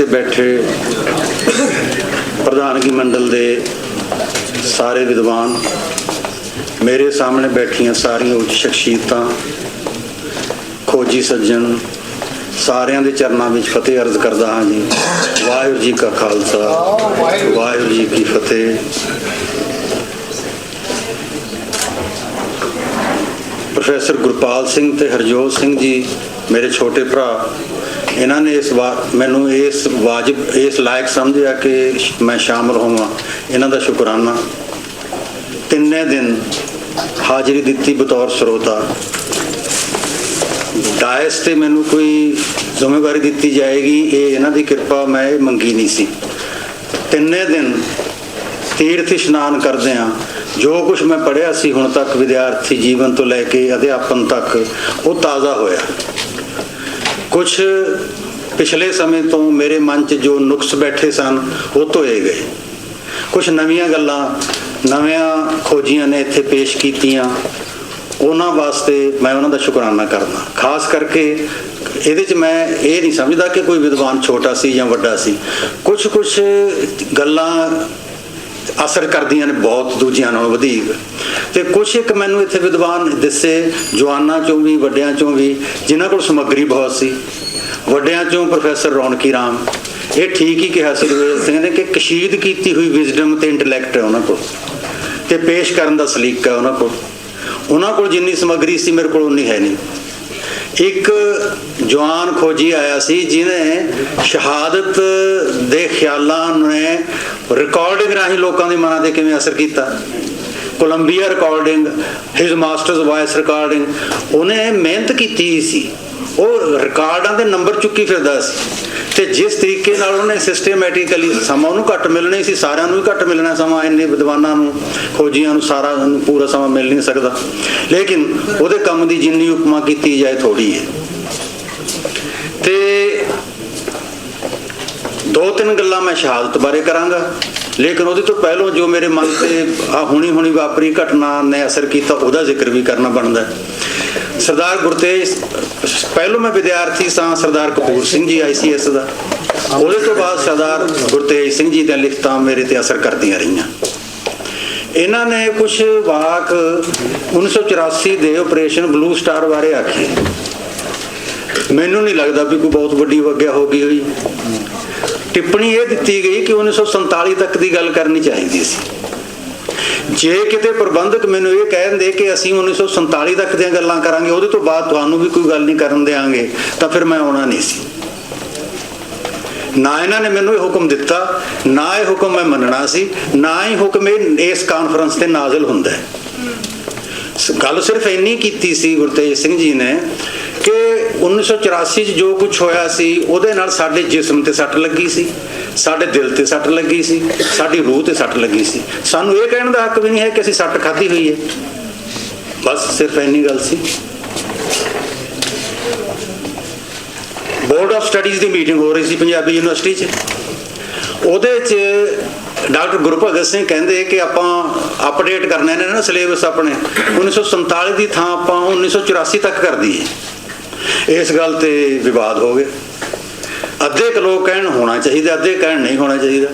ਤੇ ਬੈਠੇ ਪ੍ਰਧਾਨਗੀ ਮੰਡਲ ਦੇ ਸਾਰੇ ਵਿਦਵਾਨ, ਮੇਰੇ ਸਾਹਮਣੇ ਬੈਠੀਆਂ ਸਾਰੀਆਂ ਉੱਚ ਸ਼ਖਸੀਅਤਾਂ, ਖੋਜੀ ਸੱਜਣ, ਸਾਰਿਆਂ ਦੇ ਚਰਨਾਂ ਵਿੱਚ ਫਤਿਹ ਅਰਜ਼ ਕਰਦਾ ਹਾਂ ਜੀ। ਵਾਹਿਗੁਰੂ ਜੀ ਕਾ ਖਾਲਸਾ, ਵਾਹਿਗੁਰੂ ਜੀ ਕੀ ਫਤਿਹ। ਪ੍ਰੋਫੈਸਰ ਗੁਰਪਾਲ ਸਿੰਘ ਤੇ ਹਰਜੋਤ ਸਿੰਘ ਜੀ, ਮੇਰੇ ਛੋਟੇ ਭਰਾ ਇਹਨਾਂ ਨੇ ਇਸ ਵਾਰ ਮੈਨੂੰ ਇਸ ਵਾਜਬ, ਇਸ ਲਾਇਕ ਸਮਝਿਆ ਕਿ ਮੈਂ ਸ਼ਾਮਲ ਹੋਵਾਂ। ਇਹਨਾਂ ਦਾ ਸ਼ੁਕਰਾਨਾ। ਤਿੰਨੇ ਦਿਨ ਹਾਜ਼ਰੀ ਦਿੱਤੀ ਬਤੌਰ ਸਰੋਤਾ। ਡਾਇਸ ਤੇ ਮੈਨੂੰ ਕੋਈ ਜ਼ਿੰਮੇਵਾਰੀ ਦਿੱਤੀ ਜਾਏਗੀ, ਇਹ ਇਹਨਾਂ ਦੀ ਕਿਰਪਾ, ਮੈਂ ਮੰਗੀ ਨਹੀਂ ਸੀ। ਤਿੰਨੇ ਦਿਨ ਤੀਰਥ ਇਸ਼ਨਾਨ ਕਰਦੇ ਆ। ਜੋ ਕੁਝ ਮੈਂ ਪੜ੍ਹਿਆ ਸੀ ਹੁਣ ਤੱਕ ਵਿਦਿਆਰਥੀ ਜੀਵਨ ਤੋਂ ਲੈ ਕੇ ਅਧਿਆਪਨ ਤੱਕ, ਉਹ ਤਾਜ਼ਾ ਹੋਇਆ। ਕੁਝ ਪਿਛਲੇ ਸਮੇਂ ਤੋਂ ਮੇਰੇ ਮਨ 'ਚ ਜੋ ਨੁਕਸ ਬੈਠੇ ਸਨ, ਉਹ ਧੋਏ ਗਏ। ਕੁਝ ਨਵੀਆਂ ਗੱਲਾਂ, ਨਵੀਆਂ ਖੋਜੀਆਂ ਨੇ ਇੱਥੇ ਪੇਸ਼ ਕੀਤੀਆਂ। ਉਹਨਾਂ ਵਾਸਤੇ ਮੈਂ ਉਹਨਾਂ ਦਾ ਸ਼ੁਕਰਾਨਾ ਕਰਦਾ। ਖਾਸ ਕਰਕੇ ਇਹਦੇ 'ਚ ਮੈਂ ਇਹ ਨਹੀਂ ਸਮਝਦਾ ਕਿ ਕੋਈ ਵਿਦਵਾਨ ਛੋਟਾ ਸੀ ਜਾਂ ਵੱਡਾ ਸੀ। ਕੁਝ ਕੁਝ ਗੱਲਾਂ ਅਸਰ ਕਰਦੀਆਂ ਨੇ ਬਹੁਤ, ਦੂਜਿਆਂ ਨਾਲੋਂ ਵਧੇਕ। ਤੇ ਕੁਝ ਇੱਕ ਮੈਨੂੰ ਇੱਥੇ ਵਿਦਵਾਨ ਦਿਸੇ, ਜਵਾਨਾਂ ਚੋਂ ਵੀ, ਵੱਡਿਆਂ ਚੋਂ ਵੀ, ਜਿਨ੍ਹਾਂ ਕੋਲ ਸਮੱਗਰੀ ਬਹੁਤ ਸੀ। ਵੱਡਿਆਂ ਚੋਂ ਪ੍ਰੋਫੈਸਰ ਰੌਣਕੀ ਰਾਮ। ਇਹ ਠੀਕ ਹੀ ਕਿਹਾ ਸੀ ਰਵੇਲ ਸਿੰਘ ਨੇ ਕਿ ਕਸ਼ੀਦ ਕੀਤੀ ਹੋਈ ਵਿਜ਼ਡਮ ਤੇ ਇੰਟੈਲੈਕਟ ਹੈ ਉਹਨਾਂ ਕੋਲ। ਤੇ ਪੇਸ਼ ਕਰਨ ਦਾ ਸਲੀਕਾ ਉਹਨਾਂ ਕੋਲ। ਉਹਨਾਂ ਕੋਲ ਜਿੰਨੀ ਸਮੱਗਰੀ ਸੀ, ਮੇਰੇ ਕੋਲ ਉਨੀ ਹੈ ਨਹੀਂ। ਇੱਕ ਜਵਾਨ ਖੋਜੀ ਆਇਆ ਸੀ ਜਿਨੇ ਸ਼ਹਾਦਤ ਦੇ ਖਿਆਲਾਂ ਨੇ ਰਿਕਾਰਡਿੰਗ ਰਾਹੀਂ ਲੋਕਾਂ ਦੇ ਮਨਾਂ ਤੇ ਕਿਵੇਂ ਅਸਰ ਕੀਤਾ? Columbia recording his master's voice recording ਉਹਨੇ ਮਿਹਨਤ ਕੀਤੀ ਸੀ। ਉਹ ਰਿਕਾਰਡਾਂ ਦੇ ਨੰਬਰ ਚੁੱਕੀ ਫਿਰਦਾ ਸੀ। ਤੇ ਜਿਸ ਤਰੀਕੇ ਨਾਲ ਉਹਨੇ ਸਿਸਟਮੈਟਿਕਲੀ ਸਮਾਂ ਉਹਨੂੰ ਘੱਟ ਮਿਲਣਾ ਸੀ, ਸਾਰਿਆਂ ਨੂੰ ਵੀ ਘੱਟ ਮਿਲਣਾ ਸਮਾਂ, ਇੰਨੇ ਵਿਦਵਾਨਾਂ ਨੂੰ ਖੋਜੀਆਂ ਨੂੰ, ਸਾਰਾ ਨੂੰ ਪੂਰਾ ਸਮਾਂ ਮਿਲ ਨਹੀਂ ਸਕਦਾ। ਲੇਕਿਨ ਉਹਦੇ ਕੰਮ ਦੀ ਜਿੰਨੀ ਉਪਮਾ ਕੀਤੀ ਜਾਏ ਥੋੜੀ ਹੈ। ਤੇ ਦੋ ਤਿੰਨ ਗੱਲਾਂ ਮੈਂ ਸ਼ਹਾਦਤ ਬਾਰੇ ਕਰਾਂਗਾ। ਲੇਕਿਨ ਉਹਦੇ ਤੋਂ ਪਹਿਲਾਂ ਜੋ ਮੇਰੇ ਮਨ ਤੇ ਆ ਹੁਣੀ ਹੁਣੀ ਵਾਪਰੀ ਘਟਨਾ ਨੇ ਅਸਰ ਕੀਤਾ, ਉਹਦਾ ਜ਼ਿਕਰ ਵੀ ਕਰਨਾ ਬਣਦਾ। ਸਰਦਾਰ ਗੁਰਤੇਜ, ਪਹਿਲੋਂ ਮੈਂ ਵਿਦਿਆਰਥੀ ਸਾਂ, ਸਰਦਾਰ ਕਪੂਰ ਸਿੰਘ ਜੀ ਆਈਸੀਐਸ ਦਾ। ਉਹਦੇ ਤੋਂ ਬਾਅਦ ਸਰਦਾਰ ਗੁਰਤੇਜ ਸਿੰਘ ਜੀ ਦੀਆਂ ਲਿਖਤਾਂ ਮੇਰੇ ਤੇ ਅਸਰ ਕਰਦੀਆਂ ਰਹੀਆਂ। ਇਹਨਾਂ ਨੇ ਕੁਝ ਵਾਕ 1984 ਦੇ ਆਪਰੇਸ਼ਨ ਬਲੂ ਸਟਾਰ ਬਾਰੇ ਆਖੇ। ਮੈਨੂੰ ਨਹੀਂ ਲੱਗਦਾ ਵੀ ਕੋਈ ਬਹੁਤ ਵੱਡੀ ਵਗਿਆ ਹੋ ਗਈ ਹੋਈ। ਟਿੱਪਣੀ ਇਹ ਦਿੱਤੀ ਗਈ ਕਿ 1947 ਤੱਕ ਦੀ ਗੱਲ ਕਰਨੀ ਚਾਹੀਦੀ ਸੀ। ਜੇ ਕਿਤੇ ਪ੍ਰਬੰਧਕ ਮੈਨੂੰ ਇਹ ਕਹਿੰਦੇ ਕਿ ਅਸੀਂ 1947 ਤੱਕ ਦੀਆਂ ਗੱਲਾਂ ਕਰਾਂਗੇ, ਉਹਦੇ ਤੋਂ ਬਾਅਦ ਤੁਹਾਨੂੰ ਵੀ ਕੋਈ ਗੱਲ ਨਹੀਂ ਕਰਨ ਦੇਾਂਗੇ ਤਾਂ ਫਿਰ ਮੈਂ ਆਉਣਾ ਨਹੀਂ ਸੀ। ਨਾ ਇਹਨਾਂ ਨੇ ਮੈਨੂੰ ਇਹ ਹੁਕਮ ਦਿੱਤਾ, ਨਾ ਇਹ ਹੁਕਮ ਮੈਂ ਮੰਨਣਾ ਸੀ, ਨਾ ਹੀ ਹੁਕਮ ਇਹ, ਇਸ ਕਾਨਫਰੰਸ ਤੇ ਨਾਜ਼ਲ ਹੁੰਦਾ ਹੈ। ਗੱਲ ਸਿਰਫ ਇੰਨੀ ਕੀਤੀ ਸੀ ਗੁਰਤੇਜ ਸਿੰਘ ਜੀ ਨੇ ਕਿ 1984 ਚ ਜੋ ਕੁਝ ਹੋਇਆ ਸੀ, ਉਹਦੇ ਨਾਲ ਸਾਡੇ ਜਿਸਮ ਤੇ ਸੱਟ ਲੱਗੀ ਸੀ, ਸਾਡੇ ਦਿਲ ਤੇ ਸੱਟ ਲੱਗੀ ਸੀ, ਸਾਡੀ ਰੂਹ ਤੇ ਸੱਟ ਲੱਗੀ ਸੀ। ਸਾਨੂੰ ਇਹ ਕਹਿਣ ਦਾ ਹੱਕ ਵੀ ਨਹੀਂ ਹੈ ਕਿ ਅਸੀਂ ਸੱਟ ਖਾਧੀ ਹੋਈ ਹੈ। ਬਸ ਸਿਰਫ ਇੰਨੀ ਗੱਲ ਸੀ। ਬੋਰਡ ਆਫ ਸਟੱਡੀਜ਼ ਦੀ ਮੀਟਿੰਗ ਹੋ ਰਹੀ ਸੀ ਪੰਜਾਬੀ ਯੂਨੀਵਰਸਿਟੀ 'ਚ। ਉਹਦੇ 'ਚ ਡਾਕਟਰ ਗੁਰਭਗਤ ਸਿੰਘ ਕਹਿੰਦੇ ਕਿ ਆਪਾਂ ਅਪਡੇਟ ਕਰਨਾ ਇਹਨਾਂ ਨੇ ਨਾ ਸਿਲੇਬਸ ਆਪਣੇ। 1947 ਦੀ ਥਾਂ ਆਪਾਂ 1984 ਤੱਕ ਕਰ ਦਈਏ। ਇਸ ਗੱਲ ਤੇ ਵਿਵਾਦ ਹੋ ਗਏ ਅੱਧੇ ਕੁ ਲੋਕ ਕਹਿਣ ਹੋਣਾ ਚਾਹੀਦਾ, ਅੱਧੇ ਕਹਿਣ ਨਹੀਂ ਹੋਣਾ ਚਾਹੀਦਾ।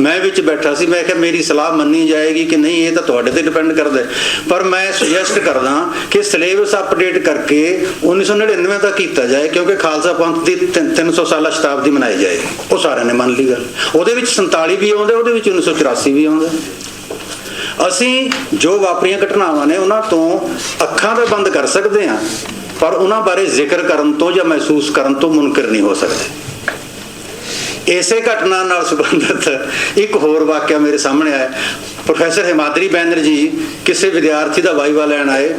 ਮੈਂ ਵਿੱਚ ਬੈਠਾ ਸੀ, ਮੈਂ ਕਿਹਾ ਮੇਰੀ ਸਲਾਹ ਮੰਨੀ ਜਾਏਗੀ ਕਿ ਨਹੀਂ, ਇਹ ਤਾਂ ਤੁਹਾਡੇ ਤੇ ਡਿਪੈਂਡ ਕਰਦਾ ਪਰ ਮੈਂ ਸੁਜੈਸਟ ਕਰਦਾ ਕਿ ਸਿਲੇਬਸ ਅਪਡੇਟ ਕਰਕੇ 1999 ਤੱਕ ਕੀਤਾ ਜਾਏ, ਕਿਉਂਕਿ ਖਾਲਸਾ ਪੰਥ ਦੀ 300 ਸਾਲਾ ਸ਼ਤਾਬਦੀ ਮਨਾਈ ਜਾਏ ਉਹ ਸਾਰਿਆਂ ਨੇ ਮੰਨ ਲਈ ਗੱਲ। ਉਹਦੇ ਵਿੱਚ 47 ਵੀ ਆਉਂਦੇ, ਉਹਦੇ ਵਿੱਚ 1984 ਵੀ ਆਉਂਦਾ। ਅਸੀਂ ਜੋ ਵਾਪਰੀਆਂ ਘਟਨਾਵਾਂ ਨੇ, ਉਹਨਾਂ ਤੋਂ ਅੱਖਾਂ ਤਾਂ ਬੰਦ ਕਰ ਸਕਦੇ ਹਾਂ। ਪਰ ਉਹਨਾਂ ਬਾਰੇ ਜ਼ਿਕਰ ਕਰਨ ਤੋਂ ਜਾਂ ਮਹਿਸੂਸ ਕਰਨ ਤੋਂ ਮੁਨਕਰ ਨਹੀਂ ਹੋ ਸਕਦੇ। ਇਸੇ ਘਟਨਾ ਨਾਲ ਸੰਬੰਧਿਤ ਇੱਕ ਹੋਰ ਵਾਕਿਆ ਮੇਰੇ ਸਾਹਮਣੇ ਆਇਆ। ਪ੍ਰੋਫੈਸਰ ਹਿਮਾਦਰੀ ਬੈਨਰ ਜੀ ਕਿਸੇ ਵਿਦਿਆਰਥੀ ਦਾ ਵਾਈਵਾ ਲੈਣ ਆਏ।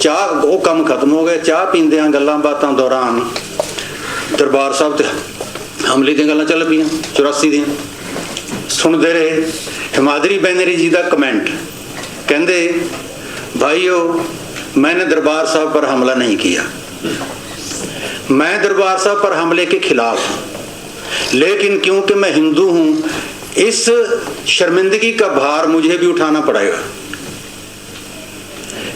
ਚਾਹ, ਉਹ ਕੰਮ ਖਤਮ ਹੋ ਗਿਆ। ਚਾਹ ਪੀਂਦਿਆਂ ਗੱਲਾਂ ਬਾਤਾਂ ਦੌਰਾਨ ਦਰਬਾਰ ਸਾਹਿਬ ਤੇ ਹਮਲੇ ਦੀਆਂ ਗੱਲਾਂ ਚੱਲ ਪਈਆਂ 84 ਦੀਆਂ। ਸੁਣਦੇ ਰਹੇ ਹਿਮਾਦਰੀ ਬੈਨਰੀ ਜੀ ਦਾ ਕਮੈਂਟ। ਕਹਿੰਦੇ, ਭਾਈਓ मैंने दरबार साहब पर हमला नहीं किया मैं दरबार साहब पर हमले के खिलाफ हूं लेकिन क्योंकि मैं हिंदू हूं इस शर्मिंदगी का भार मुझे भी उठाना पड़ेगा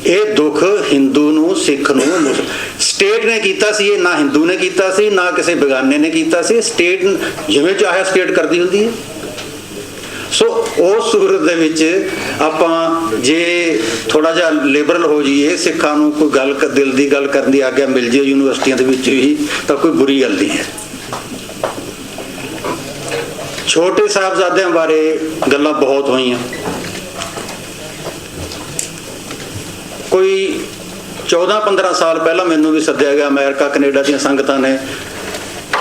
ਇਹ ਦੁੱਖ ਹਿੰਦੂ ਨੂੰ ਸਿੱਖ ਨੂੰ ਮੁਸ- ਸਟੇਟ ਨੇ ਕੀਤਾ ਸੀ ਇਹ ਨਾ ਹਿੰਦੂ ਨੇ ਕੀਤਾ ਸੀ ਨਾ ਕਿਸੇ ਬੇਗਾਨੇ ਨੇ ਕੀਤਾ ਸੀ ਸਟੇਟ ਜਿਵੇਂ ਚਾਹਿਆ ਸਟੇਟ ਕਰਦੀ ਹੁੰਦੀ ਹੈ ਸੋ ਉਸ ਸੂਰਤ ਦੇ ਵਿੱਚ ਆਪਾਂ ਜੇ ਥੋੜਾ ਜਿਹਾ ਲਿਬਰਲ ਹੋ ਜਾਈਏ, ਸਿੱਖਾਂ ਨੂੰ ਕੋਈ ਗੱਲ ਦਿਲ ਦੀ ਗੱਲ ਕਰਨ ਦੀ ਆਗਿਆ ਮਿਲ ਜੇ ਯੂਨੀਵਰਸਿਟੀਆਂ ਦੇ ਵਿੱਚ ਹੀ ਤਾਂ ਕੋਈ ਬੁਰੀ ਗੱਲ ਨਹੀਂ ਹੈ। ਛੋਟੇ ਸਾਹਿਬਜ਼ਾਦਿਆਂ ਬਾਰੇ ਗੱਲਾਂ ਬਹੁਤ ਹੋਈਆਂ। ਕੋਈ 14-15 ਸਾਲ ਪਹਿਲਾਂ ਮੈਨੂੰ ਵੀ ਸੱਦਿਆ ਗਿਆ, ਅਮਰੀਕਾ, ਕੈਨੇਡਾ ਦੀਆਂ ਸੰਗਤਾਂ ਨੇ।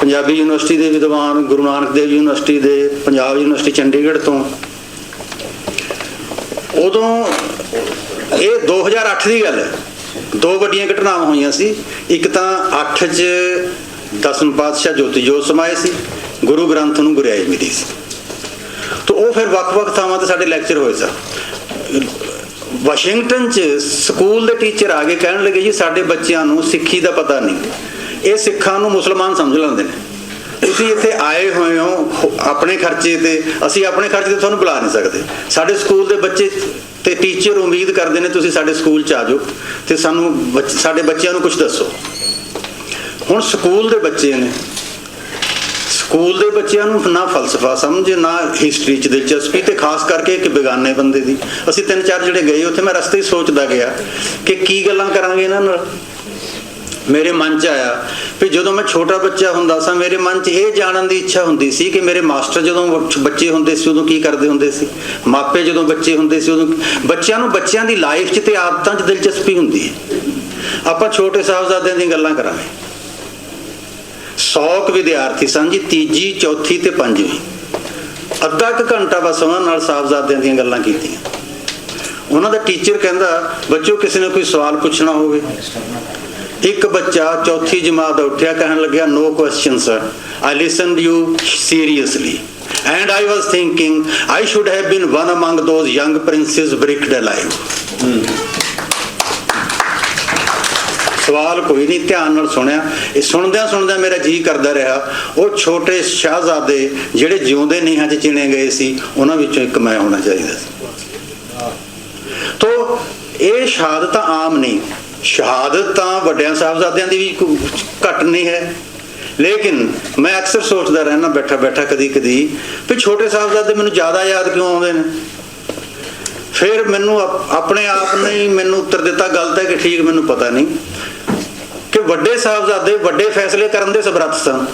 ਪੰਜਾਬੀ ਯੂਨੀਵਰਸਿਟੀ ਦੇ ਵਿਦਵਾਨ ਗੁਰੂ ਨਾਨਕ ਦੇਵ ਯੂਨੀਵਰਸਿਟੀ ਦੇ ਪੰਜਾਬ ਯੂਨੀਵਰਸਿਟੀ ਚੰਡੀਗੜ੍ਹ ਤੋਂ। ਉਦੋਂ ਇਹ 2008 ਦੀ ਗੱਲ ਹੈ ਦੋ ਵੱਡੀਆਂ ਘਟਨਾਵਾਂ ਹੋਈਆਂ ਸੀ। ਇੱਕ ਤਾਂ 8 ਚ ਦਸਮ ਪਾਤਸ਼ਾਹ ਜੋਤੀ ਜੋਤ ਸਮਾਏ ਸੀ, ਗੁਰੂ ਗ੍ਰੰਥ ਨੂੰ ਗੁਰਿਆਈ ਮਿਲੀ ਸੀ। ਤਾਂ ਉਹ ਫਿਰ ਵੱਖ-ਵੱਖ ਥਾਵਾਂ ਤੇ ਸਾਡੇ ਲੈਕਚਰ ਹੋਏ ਸਨ। ਵਾਸ਼ਿੰਗਟਨ ਚ ਸਕੂਲ ਦੇ ਟੀਚਰ ਆ ਕੇ ਕਹਿਣ ਲੱਗੇ ਜੀ, ਸਾਡੇ ਬੱਚਿਆਂ ਨੂੰ ਸਿੱਖੀ ਦਾ ਪਤਾ ਨਹੀਂ। ਇਹ ਸਿੱਖਾਂ ਨੂੰ ਮੁਸਲਮਾਨ ਸਮਝ ਲੈਂਦੇ ਨੇ। ਤੁਸੀਂ ਇੱਥੇ ਆਏ ਹੋਏ ਹੋ ਆਪਣੇ ਖਰਚੇ ਤੇ, ਅਸੀਂ ਆਪਣੇ ਖਰਚੇ ਤੇ ਤੁਹਾਨੂੰ ਬੁਲਾ ਨਹੀਂ ਸਕਦੇ। ਸਾਡੇ ਸਕੂਲ ਦੇ ਬੱਚੇ ਤੇ ਟੀਚਰ ਉਮੀਦ ਕਰਦੇ ਨੇ ਤੁਸੀਂ ਸਾਡੇ ਸਕੂਲ ਚ ਆ ਜਾਓ ਤੇ ਸਾਨੂੰ ਸਾਡੇ ਬੱਚਿਆਂ ਨੂੰ ਕੁਝ ਦੱਸੋ। ਹੁਣ ਸਕੂਲ ਦੇ ਬੱਚੇ ਨੇ। ਸਕੂਲ ਦੇ ਬੱਚਿਆਂ ਨੂੰ ਨਾ ਫਲਸਫਾ ਸਮਝ, ਨਾ ਹਿਸਟਰੀ ਚ ਦਿਲਚਸਪੀ ਤੇ ਖਾਸ ਕਰਕੇ ਇੱਕ ਬੇਗਾਨੇ ਬੰਦੇ ਦੀ। ਅਸੀਂ ਤਿੰਨ ਚਾਰ ਜਿਹੜੇ ਗਏ, ਉੱਥੇ ਮੈਂ ਰਸਤੇ 'ਚ ਸੋਚਦਾ ਗਿਆ ਕਿ ਕੀ ਗੱਲਾਂ ਕਰਾਂਗੇ ਇਹਨਾਂ ਨਾਲ। ਮੇਰੇ ਮਨ 'ਚ ਆਇਆ ਵੀ ਜਦੋਂ ਮੈਂ ਛੋਟਾ ਬੱਚਾ ਹੁੰਦਾ ਸਾਂ, ਮੇਰੇ ਮਨ 'ਚ ਇਹ ਜਾਣਨ ਦੀ ਇੱਛਾ ਹੁੰਦੀ ਸੀ ਕਿ ਮੇਰੇ ਮਾਸਟਰ ਜਦੋਂ ਬੱਚੇ ਹੁੰਦੇ ਸੀ, ਉਦੋਂ ਕੀ ਕਰਦੇ ਹੁੰਦੇ ਸੀ? ਮਾਪੇ ਜਦੋਂ ਬੱਚੇ ਹੁੰਦੇ ਸੀ, ਉਦੋਂ ਬੱਚਿਆਂ ਨੂੰ ਬੱਚਿਆਂ ਦੀ ਲਾਈਫ 'ਚ ਤੇ ਆਦਤਾਂ 'ਚ ਦਿਲਚਸਪੀ ਹੁੰਦੀ ਹੈ। ਆਪਾਂ ਛੋਟੇ ਸਾਹਿਬਜ਼ਾਦਿਆਂ ਦੀਆਂ ਗੱਲਾਂ ਕਰਾਂਗੇ। 100 ਕੁ ਵਿਦਿਆਰਥੀ ਸਨ ਜੀ, ਤੀਜੀ, ਚੌਥੀ ਤੇ ਪੰਜਵੀਂ। ਅੱਧਾ ਕੁ ਘੰਟਾ ਬਸ ਉਹਨਾਂ ਨਾਲ ਸਾਹਿਬਜ਼ਾਦਿਆਂ ਦੀਆਂ ਗੱਲਾਂ ਕੀਤੀਆਂ। ਉਹਨਾਂ ਦਾ ਟੀਚਰ ਕਹਿੰਦਾ, ਬੱਚੋ, ਕਿਸੇ ਨੇ ਕੋਈ ਸਵਾਲ ਪੁੱਛਣਾ ਹੋਵੇ? ਇੱਕ ਬੱਚਾ ਚੌਥੀ ਜਮਾਤ ਦਾ ਉੱਠਿਆ ਕਹਿਣ ਲੱਗਿਆ no question sir I listened you seriously and I was thinking I should have been one among those young princes bricked alive ਸਵਾਲ ਕੋਈ ਨਹੀਂ ਧਿਆਨ ਨਾਲ ਸੁਣਿਆ। ਇਹ ਸੁਣਦਿਆਂ ਸੁਣਦਿਆਂ ਮੇਰਾ ਜੀ ਕਰਦਾ ਰਿਹਾ। ਉਹ ਛੋਟੇ ਸ਼ਾਹਜ਼ਾਦੇ ਜਿਹੜੇ ਜਿਉਂਦੇ ਨੀਹਾਂ 'ਚ ਚਿਣੇ ਗਏ ਸੀ ਉਹਨਾਂ ਵਿੱਚੋਂ ਇੱਕ ਮੈਂ ਹੋਣਾ ਚਾਹੀਦਾ ਸੀ। ਤੋ ਇਹ ਸ਼ਹਾਦਤ ਆਮ ਨਹੀਂ। ਸ਼ਹਾਦਤ ਤਾਂ ਵੱਡਿਆਂ ਸਾਹਿਬਜ਼ਾਦਿਆਂ ਦੀ ਵੀ ਕੋਈ ਨਹੀਂ ਹੈ। ਲੇਕਿਨ ਮੈਂ ਅਕਸਰ ਸੋਚਦਾ ਰਹਿਣਾ ਬੈਠਾ ਬੈਠਾ ਕਦੀ ਕਦੀ ਵੀ ਛੋਟੇ ਸਾਹਿਬਜ਼ਾਦੇ ਮੈਨੂੰ ਜ਼ਿਆਦਾ ਯਾਦ ਕਿਉਂ ਆਉਂਦੇ ਨੇ? ਫਿਰ ਮੈਨੂੰ ਆਪਣੇ ਆਪ ਨੇ ਮੈਨੂੰ ਉੱਤਰ ਦਿੱਤਾ ਗਲਤ ਹੈ ਕਿ ਠੀਕ ਮੈਨੂੰ ਪਤਾ ਨਹੀਂ ਕਿ ਵੱਡੇ ਸਾਹਿਬਜ਼ਾਦੇ ਵੱਡੇ ਫੈਸਲੇ ਕਰਨ ਦੇ ਸਮਰੱਥ ਸਨ।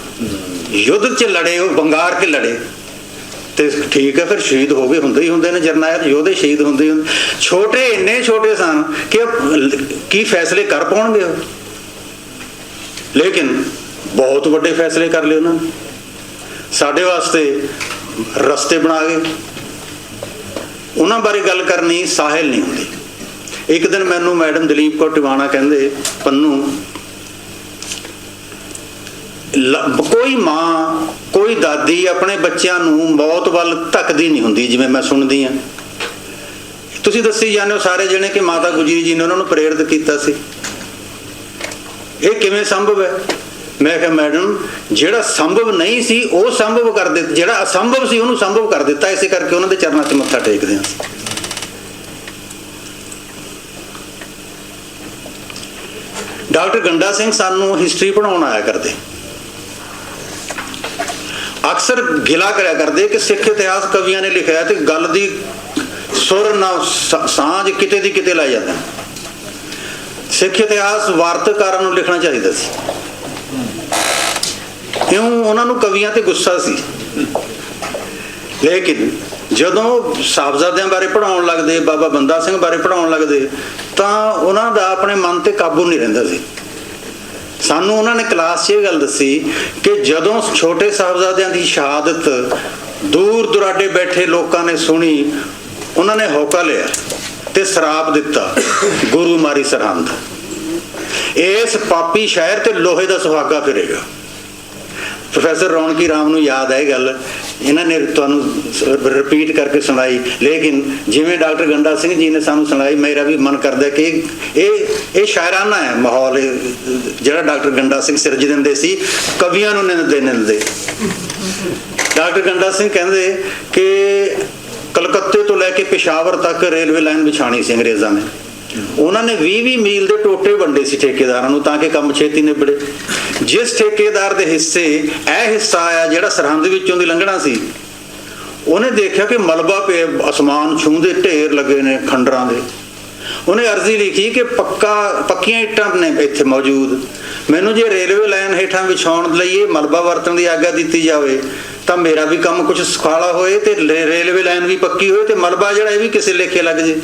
ਯੁੱਧ 'ਚ ਲੜੇ, ਉਹ ਬੰਗਾਰ ਕੇ ਲੜੇ। ਤੇ ਠੀਕ ਹੈ ਫਿਰ ਸ਼ਹੀਦ ਹੋ ਗਏ, ਹੁੰਦੇ ਹੀ ਹੁੰਦੇ ਨੇ ਜਰਨੈਲ, ਯੋਧੇ ਸ਼ਹੀਦ ਹੁੰਦੇ ਹੀ ਛੋਟੇ, ਇੰਨੇ ਛੋਟੇ ਸਨ ਕਿ ਕੀ ਫੈਸਲੇ ਕਰ ਪਾਉਣਗੇ ਉਹ? ਲੇਕਿਨ ਬਹੁਤ ਵੱਡੇ ਫੈਸਲੇ ਕਰ ਲਏ ਉਹਨਾਂ ਨੇ। ਸਾਡੇ ਵਾਸਤੇ ਰਸਤੇ ਬਣਾ ਗਏ। ਉਹਨਾਂ ਬਾਰੇ ਗੱਲ ਕਰਨੀ ਸਾਹਿਲ ਨਹੀਂ ਹੁੰਦੀ। ਇੱਕ ਦਿਨ ਮੈਨੂੰ ਮੈਡਮ ਦਲੀਪ ਕੌਰ ਟਿਵਾਣਾ ਕਹਿੰਦੇ, ਪੰਨੂ ਕੋਈ ਮਾਂ, ਕੋਈ ਦਾਦੀ ਆਪਣੇ ਬੱਚਿਆਂ ਨੂੰ ਮੌਤ ਵੱਲ ਧੱਕਦੀ ਨਹੀਂ ਹੁੰਦੀ, ਜਿਵੇਂ ਮੈਂ ਸੁਣਦੀ ਆ ਤੁਸੀਂ ਦੱਸੀ ਜਾਂਦੇ ਹੋ ਸਾਰੇ ਜਣੇ ਕਿ ਮਾਤਾ ਗੁਜਰੀ ਜੀ ਨੇ ਉਹਨਾਂ ਨੂੰ ਪ੍ਰੇਰਿਤ ਕੀਤਾ ਸੀ। ਇਹ ਕਿਵੇਂ ਸੰਭਵ ਹੈ? ਮੈਂ ਕਿਹਾ, ਮੈਡਮ, ਜਿਹੜਾ ਸੰਭਵ ਨਹੀਂ ਸੀ, ਉਹ ਸੰਭਵ ਕਰ ਦਿੱਤਾ, ਜਿਹੜਾ ਅਸੰਭਵ ਸੀ, ਉਹਨੂੰ ਸੰਭਵ ਕਰ ਦਿੱਤਾ। ਇਸੇ ਕਰਕੇ ਉਹਨਾਂ ਦੇ ਚਰਨਾਂ 'ਚ ਮੱਥਾ ਟੇਕਦੇ ਹਾਂ। ਡਾਕਟਰ ਗੰਡਾ ਸਿੰਘ ਸਾਨੂੰ ਹਿਸਟਰੀ ਪੜਾਉਣ ਆਇਆ ਕਰਦੇ। ਅਕਸਰ ਗਿਲਾ ਕਰਿਆ ਕਰਦੇ ਕਿ ਸਿੱਖ ਇਤਿਹਾਸ ਕਵੀਆਂ ਨੇ ਲਿਖਿਆ ਤੇ ਗੱਲ ਦੀ ਸੁਰ ਨਾ ਸਾਂਝ ਕਿਤੇ ਦੀ ਕਿਤੇ ਲੈ ਜਾਂਦਾ। ਸਿੱਖ ਇਤਿਹਾਸ ਵਾਰਤਕਾਰਾਂ ਨੂੰ ਲਿਖਣਾ ਚਾਹੀਦਾ ਸੀ। ਕਿਉਂ? ਉਹਨਾਂ ਨੂੰ ਕਵੀਆਂ ਤੇ ਗੁੱਸਾ ਸੀ। ਲੇਕਿਨ ਜਦੋਂ ਸਾਹਿਬਜ਼ਾਦਿਆਂ ਬਾਰੇ ਪੜਾਉਣ ਲੱਗਦੇ, ਬਾਬਾ ਬੰਦਾ ਸਿੰਘ ਬਾਰੇ ਪੜਾਉਣ ਲੱਗਦੇ, ਤਾਂ ਉਹਨਾਂ ਦਾ ਆਪਣੇ ਮਨ ਤੇ ਕਾਬੂ ਨਹੀਂ ਰਹਿੰਦਾ ਸੀ। ਸਾਨੂੰ ਉਹਨਾਂ ਨੇ ਕਲਾਸ 'ਚ ਇਹ ਗੱਲ ਦੱਸੀ ਕਿ ਜਦੋਂ ਛੋਟੇ ਸਾਹਿਬਜ਼ਾਦਿਆਂ ਦੀ ਸ਼ਹਾਦਤ ਦੂਰ ਦੁਰਾਡੇ ਬੈਠੇ ਲੋਕਾਂ ਨੇ ਸੁਣੀ, ਉਹਨਾਂ ਨੇ ਹੋਕਾ ਲਿਆ ਤੇ ਸਰਾਪ ਦਿੱਤਾ ਗੁਰੂ ਮਾਰੀ ਸਰਹੰਦ। ਇਸ ਪਾਪੀ ਸ਼ਹਿਰ ਤੇ ਲੋਹੇ ਦਾ ਸੁਹਾਗਾ ਫਿਰੇਗਾ। ਪ੍ਰੋਫੈਸਰ ਰੌਣਕੀ ਰਾਮ ਨੂੰ ਯਾਦ ਹੈ ਇਹ ਗੱਲ ਇਹਨਾਂ ਨੇ ਤੁਹਾਨੂੰ ਰਿਪੀਟ ਕਰਕੇ ਸੁਣਾਈ। ਲੇਕਿਨ ਜਿਵੇਂ ਡਾਕਟਰ ਗੰਡਾ ਸਿੰਘ ਜੀ ਨੇ ਸਾਨੂੰ ਸੁਣਾਈ, ਮੇਰਾ ਵੀ ਮਨ ਕਰਦਾ ਕਿ ਇਹ ਇਹ ਸ਼ਾਇਰਾਨਾ ਹੈ ਮਾਹੌਲ ਜਿਹੜਾ ਡਾਕਟਰ ਗੰਡਾ ਸਿੰਘ ਸਿਰਜ ਦਿੰਦੇ ਸੀ, ਕਵੀਆਂ ਨੂੰ ਨਿੰਦੇ ਨਿੰਦੇ ਡਾਕਟਰ ਗੰਡਾ ਸਿੰਘ ਕਹਿੰਦੇ ਕਿ ਕਲਕੱਤੇ ਤੋਂ ਲੈ ਕੇ ਪੇਸ਼ਾਵਰ ਤੱਕ ਰੇਲਵੇ ਲਾਈਨ ਵਿਛਾਣੀ ਸੀ ਅੰਗਰੇਜ਼ਾਂ ਨੇ। ਉਹਨਾਂ ਨੇ 20-20 ਮੀਲ ਦੇ ਟੋਟੇ ਵੰਡੇ ਸੀ ਠੇਕੇਦਾਰਾਂ ਨੂੰ ਤਾਂ ਕਿ ਕੰਮ ਛੇਤੀ ਨਿਬੜੇ। ਜਿਸ ਠੇਕੇਦਾਰ ਦੇ ਹਿੱਸੇ ਇਹ ਹਿੱਸਾ ਆਇਆ ਜਿਹੜਾ ਸਰਹੰਦ ਵਿੱਚੋਂ ਦੀ ਲੰਘਣਾ ਸੀ, ਉਹਨੇ ਦੇਖਿਆ ਕਿ ਮਲਬਾ ਪੇ ਅਸਮਾਨ ਛੂੰਦੇ ਢੇਰ ਲੱਗੇ ਨੇ ਖੰਡਰਾਂ ਦੇ। ਉਹਨੇ ਅਰਜ਼ੀ ਲਿਖੀ ਕਿ ਪੱਕਾ, ਪੱਕੀਆਂ ਇੱਟਾਂ ਨੇ ਇੱਥੇ ਮੌਜੂਦ। ਮੈਨੂੰ ਜੇ ਰੇਲਵੇ ਲਾਈਨ ਹੇਠਾਂ ਵਿਛਾਉਣ ਲਈ ਇਹ ਮਲਬਾ ਵਰਤਣ ਦੀ ਆਗਿਆ ਦਿੱਤੀ ਜਾਵੇ, ਤਾਂ ਮੇਰਾ ਵੀ ਕੰਮ ਕੁਝ ਸੁਖਾਲਾ ਹੋਏ ਤੇ ਰੇਲਵੇ ਲਾਈਨ ਵੀ ਪੱਕੀ ਹੋਏ ਤੇ ਮਲਬਾ ਜਿਹੜਾ ਇਹ ਵੀ ਕਿਸੇ ਲੇਖੇ ਲੱਗ ਜੇ।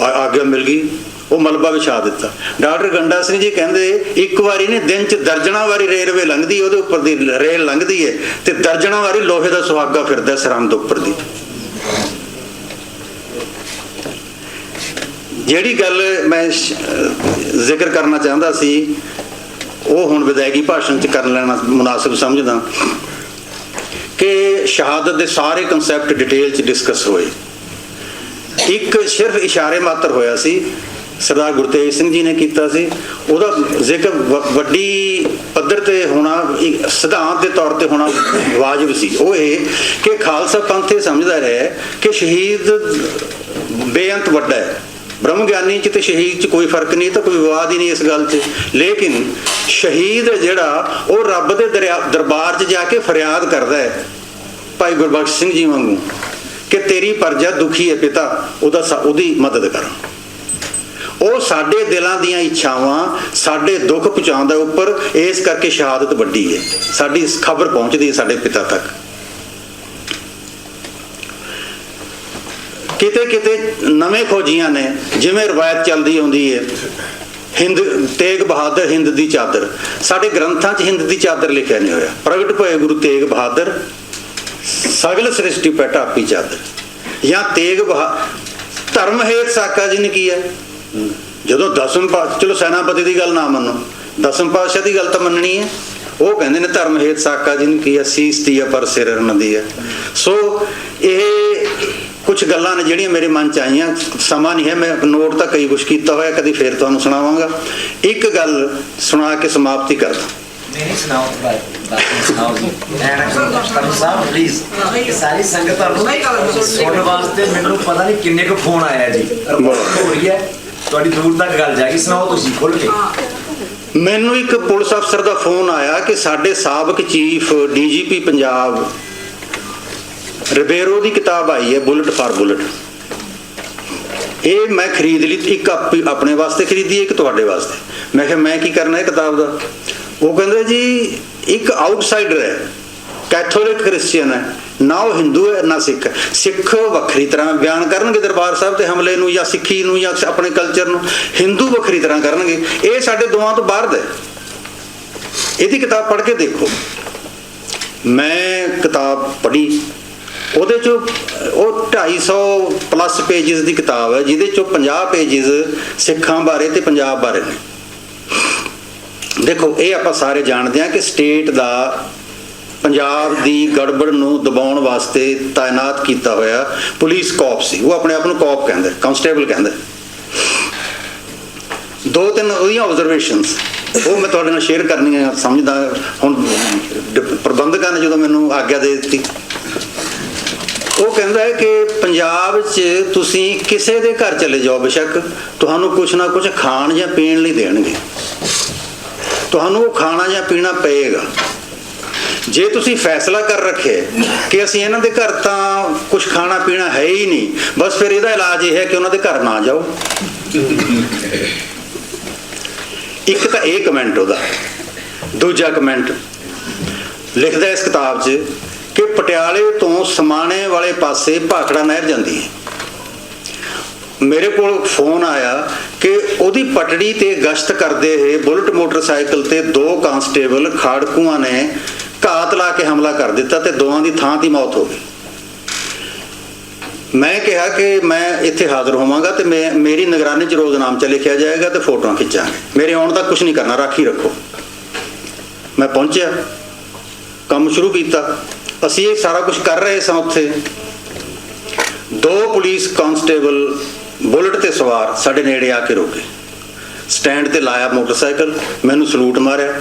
ਆਗਿਆ ਮਿਲ ਗਈ। ਉਹ ਮਲਬਾ ਵਿਛਾ ਦਿੱਤਾ। ਡਾਕਟਰ ਗੰਡਾ ਸਿੰਘ ਜੀ ਕਹਿੰਦੇ, ਇੱਕ ਵਾਰੀ ਨੇ ਦਿਨ ਚ ਦਰਜਣਾ ਵਾਰੀ ਰੇਲਵੇ ਲੰਘਦੀ ਉਹਦੇ ਉੱਪਰ ਦੀ ਰੇਲ ਲੰਘਦੀ ਹੈ ਤੇ ਦਰਜਣਾ ਵਾਰੀ ਲੋਹੇ ਦਾ ਸੁਹਾਗਾ ਫਿਰਦਾ ਸਰਹੰਦ ਉੱਪਰ ਦੀ। ਜਿਹੜੀ ਗੱਲ ਮੈਂ ਜ਼ਿਕਰ ਕਰਨਾ ਚਾਹੁੰਦਾ ਸੀ, ਉਹ ਹੁਣ ਵਿਦਾਇਗੀ ਭਾਸ਼ਣ ਚ ਕਰ ਲੈਣਾ ਮੁਨਾਸਿਬ ਸਮਝਦਾ। ਕਿ ਸ਼ਹਾਦਤ ਦੇ ਸਾਰੇ ਕਨਸੈਪਟ ਡਿਟੇਲ ਚ ਡਿਸਕਸ ਹੋਏ। ਇੱਕ ਸਿਰਫ ਇਸ਼ਾਰੇ ਮਾਤਰ ਹੋਇਆ ਸੀ ਸਰਦਾਰ ਗੁਰਤੇਜ ਸਿੰਘ ਜੀ ਨੇ ਕੀਤਾ ਸੀ। ਉਹਦਾ ਜ਼ਿਕਰ ਵੱਡੀ ਪੱਧਰ ਤੇ ਹੋਣਾ, ਇੱਕ ਸਿਧਾਂਤ ਦੇ ਤੌਰ ਤੇ ਹੋਣਾ ਵਾਜਬ ਸੀ। ਉਹ ਇਹ ਕਿ ਖਾਲਸਾ ਪੰਥ ਇਹ ਸਮਝਦਾ ਰਿਹਾ ਕਿ ਸ਼ਹੀਦ ਬੇਅੰਤ ਵੱਡਾ ਹੈ। ਬ੍ਰਹਮ ਗਿਆਨੀ ਚ ਤੇ ਸ਼ਹੀਦ ਚ ਕੋਈ ਫ਼ਰਕ ਨਹੀਂ ਤਾਂ ਕੋਈ ਵਿਵਾਦ ਹੀ ਨਹੀਂ ਇਸ ਗੱਲ 'ਚ। ਲੇਕਿਨ ਸ਼ਹੀਦ ਜਿਹੜਾ, ਉਹ ਰੱਬ ਦੇ ਦਰਿਆ- ਦਰਬਾਰ 'ਚ ਜਾ ਕੇ ਫਰਿਆਦ ਕਰਦਾ ਹੈ, ਭਾਈ ਗੁਰਬਖਸ਼ ਸਿੰਘ ਜੀ ਵਾਂਗੂ, ਕਿ ਤੇਰੀ ਪਰਜਾ ਦੁਖੀ ਹੈ ਪਿਤਾ, ਉਹਦਾ ਉਹਦੀ ਮਦਦ ਕਰ। ਉਹ ਸਾਡੇ ਦਿਲਾਂ ਦੀਆਂ ਇੱਛਾਵਾਂ, ਸਾਡੇ ਦੁੱਖ ਪਹੁੰਚਾਉਂਦਾ ਉੱਪਰ ਇਸ ਕਰਕੇ ਸ਼ਹਾਦਤ ਵੱਡੀ ਹੈ। ਸਾਡੀ ਖਬਰ ਪਹੁੰਚਦੀ ਹੈ ਸਾਡੇ ਪਿਤਾ ਤੱਕ। ਕਿਤੇ ਕਿਤੇ ਨਵੇਂ ਖੋਜੀਆਂ ਨੇ, ਜਿਵੇਂ ਰਵਾਇਤ ਚੱਲਦੀ ਆਉਂਦੀ ਹੈ, ਹਿੰਦ, ਤੇਗ ਬਹਾਦਰ ਹਿੰਦ ਦੀ ਚਾਦਰ। ਸਾਡੇ ਗ੍ਰੰਥਾਂ 'ਚ ਹਿੰਦ ਦੀ ਚਾਦਰ ਲਿਖਿਆ ਨਹੀਂ ਹੋਇਆ। ਪ੍ਰਗਟ ਹੋਏ ਗੁਰੂ ਤੇਗ ਬਹਾਦਰ, ਸਗਲ ਸ੍ਰਿਸ਼ਟੀ ਪੈ ਢਾਪੀ ਚਾਦਰ। ਜਾਂ ਤੇਗ ਬਹਾ, ਧਰਮ ਹੇਤ ਸਾਕਾ ਜੀ ਨੇ ਕੀ ਹੈ? ਜਦੋਂ ਦਸਮ ਪਾਤਸ਼ਾਹ ਚਲੋ ਸੈਨਾਪਤੀ ਦੀ ਗੱਲ ਨਾ ਮੰਨੋ। ਦਸਮ ਪਾਤਸ਼ਾਹ ਦੀ ਗੱਲ ਤਾਂ ਮੰਨਣੀ ਹੈ। ਉਹ ਕਹਿੰਦੇ ਨੇ ਧਰਮ ਹੇਤ ਸਾਕਾ ਜੀ ਨੇ ਕੀ ਹੈ ਸੀਸ ਦੀ ਹੈ ਪਰ ਸਿਰ ਰਣਦੀ ਹੈ। ਸੋ ਇਹ ਕੁਝ ਗੱਲਾਂ ਨੇ ਜਿਹੜੀਆਂ ਮੇਰੇ ਮਨ ਚ ਆਈਆਂ। ਸਮਾਂ ਨਹੀਂ ਹੈ ਮੈਂ ਨੋਟ ਤਾਂ ਕਈ ਕੁਝ ਕੀਤਾ ਹੋਇਆ ਕਦੀ ਫੇਰ ਤੁਹਾਨੂੰ ਸੁਣਾਵਾਂਗਾ। ਇੱਕ ਗੱਲ ਸੁਣਾ ਕੇ ਸਮਾਪਤੀ ਕਰਦਾ। ਨਹੀਂ ਸੁਣਾਓ ਬਾਤ ਸੁਣਾਓ ਜੀ। ਐਨਾ ਸਾਹਿਬ ਪਲੀਜ਼ ਸਾਰੀ ਸੰਗਤ ਤੁਹਾਨੂੰ ਸੁਣਨ ਵਾਸਤੇ ਮੈਨੂੰ ਪਤਾ ਨਹੀਂ ਕਿੰਨੇ ਕੁ ਫੋਨ ਆਇਆ ਜੀ। ਰਿਪੋਰਟ ਹੋ ਰਹੀ ਹੈ। ਤੁਹਾਡੀ ਦੂਰ ਤੱਕ ਗੱਲ ਜਾਗੀ ਸੁਣਾਓ ਤੁਸੀਂ ਖੁੱਲ ਕੇ। ਮੈਨੂੰ ਇੱਕ ਪੁਲਿਸ ਅਫਸਰ ਦਾ ਫੋਨ ਆਇਆ ਕਿ ਸਾਡੇ ਸਾਬਕ ਚੀਫ ਡੀਜੀਪੀ ਪੰਜਾਬ ਰਿਬੇਰੋ ਦੀ ਕਿਤਾਬ ਆਈ ਹੈ, ਬੁਲਟ ਫਾਰ ਬੁਲਟ। ਇਹ ਮੈਂ ਖਰੀਦ ਲਈ, ਇੱਕ ਆਪਣੇ ਵਾਸਤੇ ਖਰੀਦੀ ਇੱਕ ਤੁਹਾਡੇ ਵਾਸਤੇ। ਮੈਂ ਕਿਹਾ, ਮੈਂ ਕੀ ਕਰਨਾ ਇਹ ਕਿਤਾਬ ਦਾ? ਉਹ ਕਹਿੰਦੇ ਜੀ, ਇੱਕ ਆਊਟਸਾਈਡਰ ਹੈ ਕੈਥੋਲਿਕ ਕ੍ਰਿਸਚੀਅਨ ਹੈ। ਨਾ ਉਹ ਹਿੰਦੂ ਹੈ, ਨਾ ਸਿੱਖ। ਸਿੱਖ ਵੱਖਰੀ ਤਰ੍ਹਾਂ ਬਿਆਨ ਕਰਨਗੇ ਦਰਬਾਰ ਸਾਹਿਬ ਤੇ ਹਮਲੇ ਨੂੰ ਜਾਂ ਸਿੱਖੀ ਨੂੰ ਜਾਂ ਆਪਣੇ ਕਲਚਰ ਨੂੰ। ਹਿੰਦੂ ਵੱਖਰੀ ਤਰ੍ਹਾਂ ਕਰਨਗੇ। ਇਹ ਸਾਡੇ ਦੋਵਾਂ ਤੋਂ ਬਾਹਰ ਦਾ ਇਹਦੀ ਕਿਤਾਬ ਪੜ੍ਹ ਕੇ ਦੇਖੋ। ਮੈਂ ਕਿਤਾਬ ਪੜ੍ਹੀ। ਉਹਦੇ ਚ, ਉਹ 250 ਪਲੱਸ ਪੇजेस ਦੀ ਕਿਤਾਬ ਹੈ, ਜਿਹਦੇ ਚੋਂ 50 ਪੇजेस ਸਿੱਖਾਂ ਬਾਰੇ ਤੇ ਪੰਜਾਬ ਬਾਰੇ ਨੇ। ਦੇਖੋ, ਇਹ ਆਪਾਂ ਸਾਰੇ ਜਾਣਦੇ ਆ ਕਿ ਸਟੇਟ ਦਾ ਪੰਜਾਬ ਦੀ ਗੜਬੜ ਨੂੰ ਦਬਾਉਣ ਵਾਸਤੇ ਤਾਇਨਾਤ ਕੀਤਾ ਹੋਇਆ ਪੁਲਿਸ ਕੌਪ ਸੀ। ਉਹ ਆਪਣੇ ਆਪ ਨੂੰ ਕੌਪ ਕਹਿੰਦਾ, ਕਨਸਟੇਬਲ ਕਹਿੰਦਾ। ਦੋ ਤਿੰਨ ਉਹਦੀਆਂ ਆਬਜ਼ਰਵੇਸ਼ਨਸ ਉਹ ਮੈਂ ਤੁਹਾਡੇ ਨਾਲ ਸ਼ੇਅਰ ਕਰਨੀਆਂ ਸਮਝਦਾ, ਹੁਣ ਪ੍ਰਬੰਧਕਾਂ ਨੇ ਜਦੋਂ ਮੈਨੂੰ ਆਗਿਆ ਦੇ ਦਿੱਤੀ। ਉਹ ਕਹਿੰਦਾ ਹੈ ਕਿ ਪੰਜਾਬ 'ਚ ਤੁਸੀਂ ਕਿਸੇ ਦੇ ਘਰ ਚਲੇ ਜਾਓ ਬੇਸ਼ੱਕ, ਤੁਹਾਨੂੰ ਕੁਝ ਨਾ ਕੁਝ ਖਾਣ ਜਾਂ ਪੀਣ ਲਈ ਦੇਣਗੇ। ਤੁਹਾਨੂੰ ਉਹ ਖਾਣਾ ਜਾਂ ਪੀਣਾ ਪਏਗਾ। ਜੇ ਤੁਸੀਂ ਫੈਸਲਾ ਕਰ ਰੱਖੇ ਕਿ ਅਸੀਂ ਇਹਨਾਂ ਦੇ ਘਰ ਤਾਂ ਕੁਝ ਖਾਣਾ ਪੀਣਾ ਹੈ ਹੀ ਨਹੀਂ, ਬਸ ਫਿਰ ਇਹਦਾ ਇਲਾਜ ਇਹ ਹੈ ਕਿ ਉਹਨਾਂ ਦੇ ਘਰ ਨਾ ਜਾਓ। ਇੱਕ ਤਾਂ ਇਹ ਕਮੈਂਟ ਉਹਦਾ, ਦੂਜਾ ਕਮੈਂਟ ਲਿਖਦਾ ਇਸ ਕਿਤਾਬ 'ਚ ਕਿ ਪਟਿਆਲੇ ਤੋਂ ਸਮਾਣੇ ਵਾਲੇ ਪਾਸੇ ਭਾਖੜਾ ਨਹਿਰ ਜਾਂਦੀ ਹੈ। ਮੇਰੇ ਕੋਲ ਫੋਨ ਆਇਆ ਕਿ ਉਹਦੀ ਪਟੜੀ ਤੇ ਗਸ਼ਤ ਕਰਦੇ ਹੋਏ ਬੁਲਟ ਮੋਟਰਸਾਈਕਲ ਤੇ ਦੋ ਕਾਂਸਟੇਬਲ ਖਾੜਕੂਆਂ ਨੇ ਘਾਤ ਲਾ ਕੇ ਹਮਲਾ ਕਰ ਦਿੱਤਾ ਤੇ ਦੋਵਾਂ ਦੀ ਥਾਂ ਦੀ ਮੌਤ ਹੋ ਗਈ। ਮੈਂ ਕਿਹਾ ਕਿ ਮੈਂ ਇੱਥੇ ਹਾਜ਼ਰ ਹੋਵਾਂਗਾ ਤੇ ਮੈਂ, ਮੇਰੀ ਨਿਗਰਾਨੀ 'ਚ ਰੋਜ਼ਨਾਮ ਚ ਲਿਖਿਆ ਜਾਏਗਾ ਤੇ ਫੋਟੋਆਂ ਖਿੱਚਾਂਗੇ। ਮੇਰੇ ਆਉਣ ਦਾ ਕੁਝ ਨਹੀਂ ਕਰਨਾ, ਰਾਖੀ ਰੱਖੋ। ਮੈਂ ਪਹੁੰਚਿਆ, ਕੰਮ ਸ਼ੁਰੂ ਕੀਤਾ। ਅਸੀਂ ਇਹ ਸਾਰਾ ਕੁਝ ਕਰ ਰਹੇ ਸਾਂ ਉੱਥੇ। ਦੋ ਪੁਲਿਸ ਕਾਂਸਟੇਬਲ ਬੁਲਟ ਤੇ ਸਵਾਰ ਸਾਡੇ ਨੇੜੇ ਆ ਕੇ ਰੁਕੇ। ਸਟੈਂਡ ਤੇ ਲਾਇਆ ਮੋਟਰਸਾਈਕਲ, ਮੈਨੂੰ ਸਲੂਟ ਮਾਰਿਆ।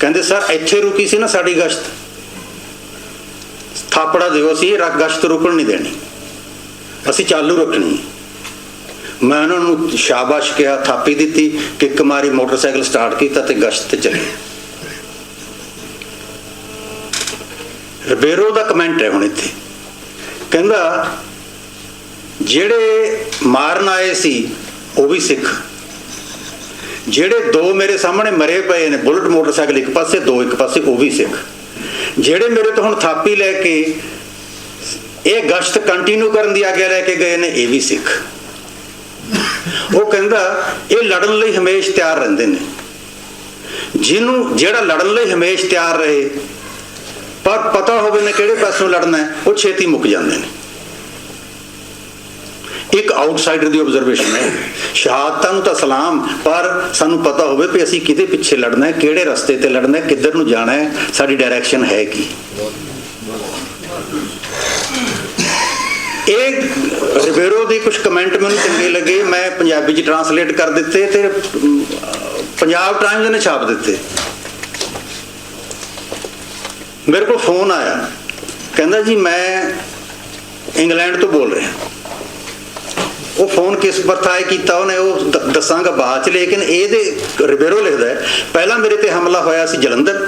ਕਹਿੰਦੇ, ਸਰ, ਇੱਥੇ ਰੁਕੀ ਸੀ ਨਾ ਸਾਡੀ ਗਸ਼ਤ। ਥਾਪੜਾ ਦਿਓ ਸੀ ਇਹ ਗਸ਼ਤ ਰੁਕਣ ਨਹੀਂ ਦੇਣੀ। ਅਸੀਂ ਚਾਲੂ ਰੱਖਣੀ ਮੈਂ ਉਹਨਾਂ ਨੂੰ ਸ਼ਾਬਾਸ਼ ਕਿਹਾ, ਥਾਪੀ ਦਿੱਤੀ ਕਿੱਕ ਮਾਰੀ ਮੋਟਰਸਾਈਕਲ ਸਟਾਰਟ ਕੀਤਾ ਤੇ ਗਸ਼ਤ ਤੇ ਚਲੇ। ਰਬੇਰੋ ਦਾ ਕਮੈਂਟ ਹੈ ਹੁਣ ਇੱਥੇ। ਕਹਿੰਦਾ, ਜਿਹੜੇ ਮਾਰਨ ਆਏ ਸੀ, ਉਹ ਵੀ ਸਿੱਖ। ਜਿਹੜੇ ਦੋ ਮੇਰੇ ਸਾਹਮਣੇ ਮਰੇ ਪਏ ਨੇ, ਬੁਲਟ ਮੋਟਰਸਾਈਕਲ ਇੱਕ ਪਾਸੇ, ਦੋ ਇੱਕ ਪਾਸੇ, ਉਹ ਵੀ ਸਿੱਖ। ਜਿਹੜੇ ਮੇਰੇ ਤੋਂ ਹੁਣ ਥਾਪੀ ਲੈ ਕੇ ਇਹ ਗਸ਼ਤ ਕੰਟੀਨਿਊ ਕਰਨ ਦੀ ਆਗਿਆ ਲੈ ਕੇ ਗਏ ਨੇ, ਇਹ ਵੀ ਸਿੱਖ। ਉਹ ਕਹਿੰਦਾ, ਇਹ ਲੜਨ ਲਈ ਹਮੇਸ਼ ਤਿਆਰ ਰਹਿੰਦੇ ਨੇ। ਜਿਹਨੂੰ, ਜਿਹੜਾ ਲੜਨ ਲਈ ਹਮੇਸ਼ ਤਿਆਰ ਰਹੇ, ਪਰ ਪਤਾ ਹੋਵੇ ਨੇ ਕਿਹੜੇ ਪਾਸੋਂ ਲੜਨਾ ਉਹ ਛੇਤੀ ਮੁੱਕ ਜਾਂਦੇ ਨੇ। ਇੱਕ ਆਊਟਸਾਈਡਰ ਦੀ ਆਬਜ਼ਰਵੇਸ਼ਨ ਹੈ। ਸ਼ਹਾਦਤਾਂ ਨੂੰ ਤਾਂ ਸਲਾਮ, ਪਰ ਸਾਨੂੰ ਪਤਾ ਹੋਵੇ ਵੀ ਅਸੀਂ ਕਿਹਦੇ ਪਿੱਛੇ ਲੜਨਾ ਹੈ, ਕਿਹੜੇ ਰਸਤੇ ਤੇ ਲੜਨਾ ਹੈ, ਕਿੱਧਰ ਨੂੰ ਜਾਣਾ ਹੈ, ਸਾਡੀ ਡਾਇਰੈਕਸ਼ਨ ਹੈ ਕੀ। ਇਹ ਰਿਬੇਰੋ ਦੀ ਕੁਝ ਕਮੈਂਟ ਮੈਨੂੰ ਚੰਗੇ ਲੱਗੇ, ਮੈਂ ਪੰਜਾਬੀ ਚ ਟਰਾਂਸਲੇਟ ਕਰ ਦਿੱਤੇ ਤੇ, ਪੰਜਾਬ ਟਾਈਮਜ਼ ਨੇ ਛਾਪ ਦਿੱਤੇ। ਮੇਰੇ ਕੋਲ ਫੋਨ ਆਇਆ। ਕਹਿੰਦਾ ਜੀ, ਮੈਂ ਇੰਗਲੈਂਡ ਤੋਂ ਬੋਲ ਰਿਹਾ। ਉਹ ਫੋਨ ਕਿਸ ਵਰਤਾਏ ਕੀਤਾ ਉਹਨੇ, ਉਹ ਦੱਸਾਂਗਾ ਬਾਅਦ ਚ, ਲੇਕਿਨ ਇਹਦੇ ਰਿਬੇਰੋ ਲਿਖਦਾ ਹੈ, ਪਹਿਲਾਂ ਮੇਰੇ ਤੇ ਹਮਲਾ ਹੋਇਆ ਸੀ ਜਲੰਧਰ,